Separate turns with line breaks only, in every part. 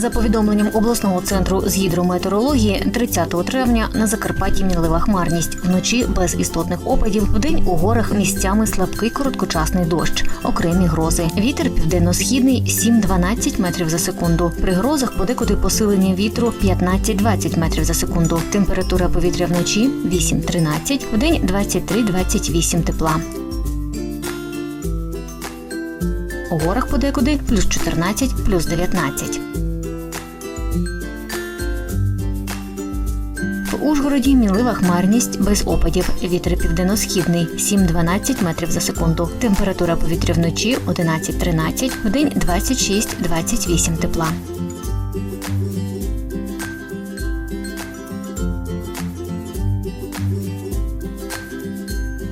За повідомленням обласного центру з гідрометеорології, 30 травня на Закарпатті мінлива хмарність. Вночі без істотних опадів. Вдень у горах місцями слабкий короткочасний дощ, окремі грози. Вітер південно-східний 7-12 метрів за секунду. При грозах подекуди посилення вітру 15-20 метрів за секунду. Температура повітря вночі 8-13, вдень 23-28 тепла. У горах подекуди плюс 14, плюс 19. Ужгороді мінлива хмарність без опадів. Вітер південно-східний 7-12 метрів за секунду. Температура повітря вночі 11-13, вдень 26-28 тепла.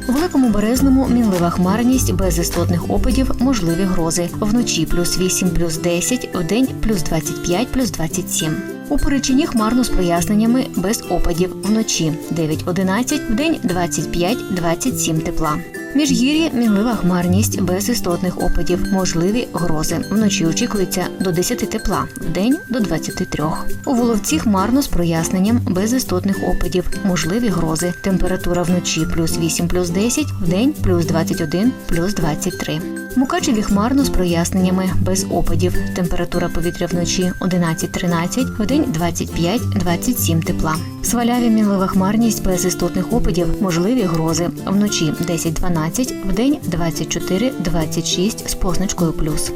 У великому березному мінлива хмарність без істотних опадів, можливі грози. Вночі плюс 8, плюс 10, вдень плюс 25, плюс 27. У Перечині хмарно з проясненнями без опадів. Вночі 9-11, день 25-27 тепла. Міжгір'ї мінлива хмарність без істотних опадів, можливі грози. Вночі очікується до 10 тепла, вдень до 23. У Воловці хмарно з проясненням без істотних опадів, можливі грози. Температура вночі плюс 8, плюс 10, вдень плюс 21, плюс 23. Мукачеві хмарно з проясненнями без опадів. Температура повітря вночі 11-13, вдень 25-27 тепла. Сваляві мінлива хмарність без істотних опадів, можливі грози. Вночі 10-12, вдень 24-26 з позначкою плюс.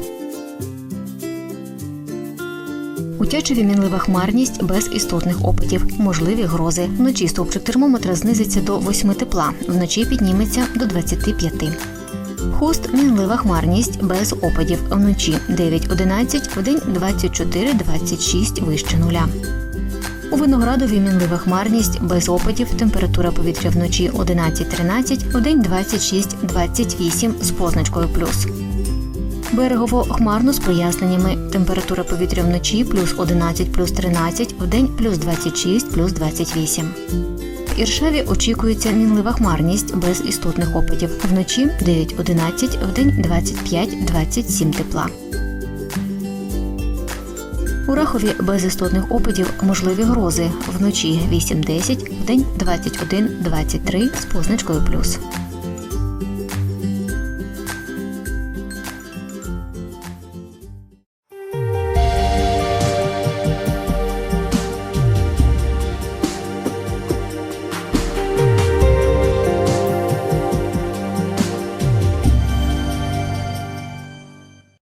У Тячеві мінлива хмарність без істотних опадів, можливі грози. Вночі стовпчик термометра знизиться до 8 тепла, вночі підніметься до 25. Хуст мінлива хмарність без опадів. Вночі 9-11, вдень 24-26 вище нуля. У виноградові мінлива хмарність без опадів. Температура повітря вночі 11-13, вдень 26-28 з позначкою плюс. Берегово хмарно з проясненнями. Температура повітря вночі плюс 11, плюс 13, вдень плюс 26, плюс 28. В Іршаві очікується мінлива хмарність без істотних опадів. Вночі 9-11, вдень 25-27 тепла. У Рахові без істотних опадів можливі грози. Вночі 8-10, вдень 21-23 з позначкою плюс.